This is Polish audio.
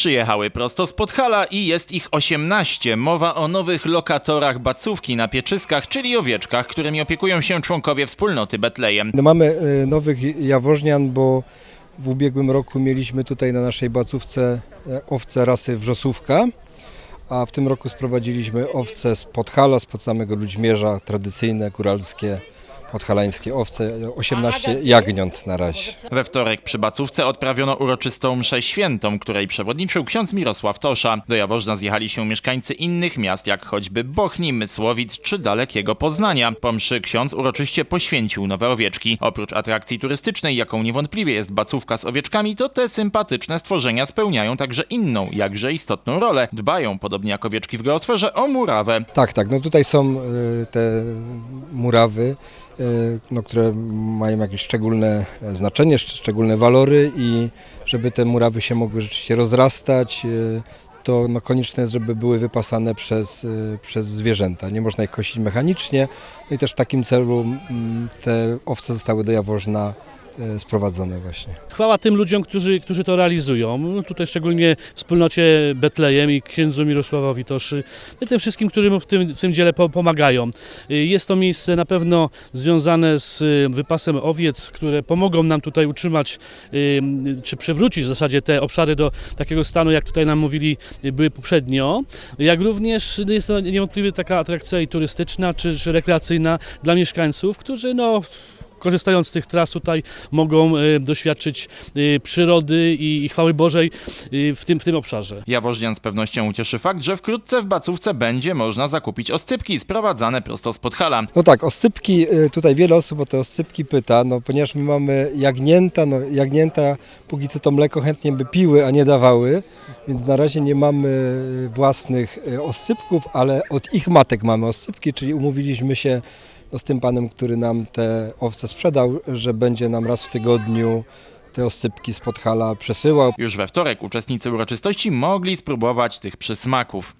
przyjechały prosto z Podhala i jest ich 18. Mowa o nowych lokatorach bacówki na pieczyskach, czyli owieczkach, którymi opiekują się członkowie wspólnoty Betlejem. No mamy e, nowych jawożnian, bo w ubiegłym roku mieliśmy tutaj na naszej bacówce e, owce rasy wrzosówka, a w tym roku sprowadziliśmy owce z Podhala, spod samego Ludźmierza, tradycyjne, góralskie, podhalańskie owce, 18 jagniąt na razie. We wtorek przy Bacówce odprawiono uroczystą mszę świętą, której przewodniczył ksiądz Mirosław Tosza. Do Jaworzna zjechali się mieszkańcy innych miast, jak choćby Bochni, Mysłowic czy dalekiego Poznania. Po mszy ksiądz uroczyście poświęcił nowe owieczki. Oprócz atrakcji turystycznej, jaką niewątpliwie jest Bacówka z owieczkami, to te sympatyczne stworzenia spełniają także inną, jakże istotną rolę. Dbają, podobnie jak owieczki w geosferze, o murawę. Tak, tak, no tutaj są e, te murawy, no, które mają jakieś szczególne znaczenie, szcz- szczególne walory i żeby te murawy się mogły rzeczywiście rozrastać, e, to no, konieczne jest, żeby były wypasane przez, e, przez zwierzęta. Nie można ich kosić mechanicznie. No i też w takim celu mm, te owce zostały do Jaworzna sprowadzone właśnie. Chwała tym ludziom, którzy, którzy to realizują. No Tutaj szczególnie wspólnocie Betlejem i księdzu Mirosławowi Toszy i tym wszystkim, którym w tym, w tym dziele po- pomagają. Y, Jest to miejsce na pewno związane z y, wypasem owiec, które pomogą nam tutaj utrzymać, czy przywrócić w zasadzie te obszary do takiego stanu, jak tutaj nam mówili, były poprzednio. Jak również jest to niewątpliwie taka atrakcja i turystyczna, czy, czy rekreacyjna dla mieszkańców, którzy no, korzystając z tych tras tutaj mogą e, doświadczyć e, przyrody i, i chwały Bożej e, w tym, w tym obszarze. Jaworznian z pewnością ucieszy fakt, że wkrótce w Bacówce będzie można zakupić oscypki sprowadzane prosto z Podhala. No tak, oscypki, tutaj wiele osób o te oscypki pyta, no ponieważ my mamy jagnięta, no jagnięta póki co to mleko chętnie by piły, a nie dawały, więc na razie nie mamy własnych oscypków, ale od ich matek mamy oscypki, czyli umówiliśmy się no, z tym panem, który nam te owce sprzedał, że będzie nam raz w tygodniu te oscypki z Podhala przesyłał. Już we wtorek uczestnicy uroczystości mogli spróbować tych przysmaków.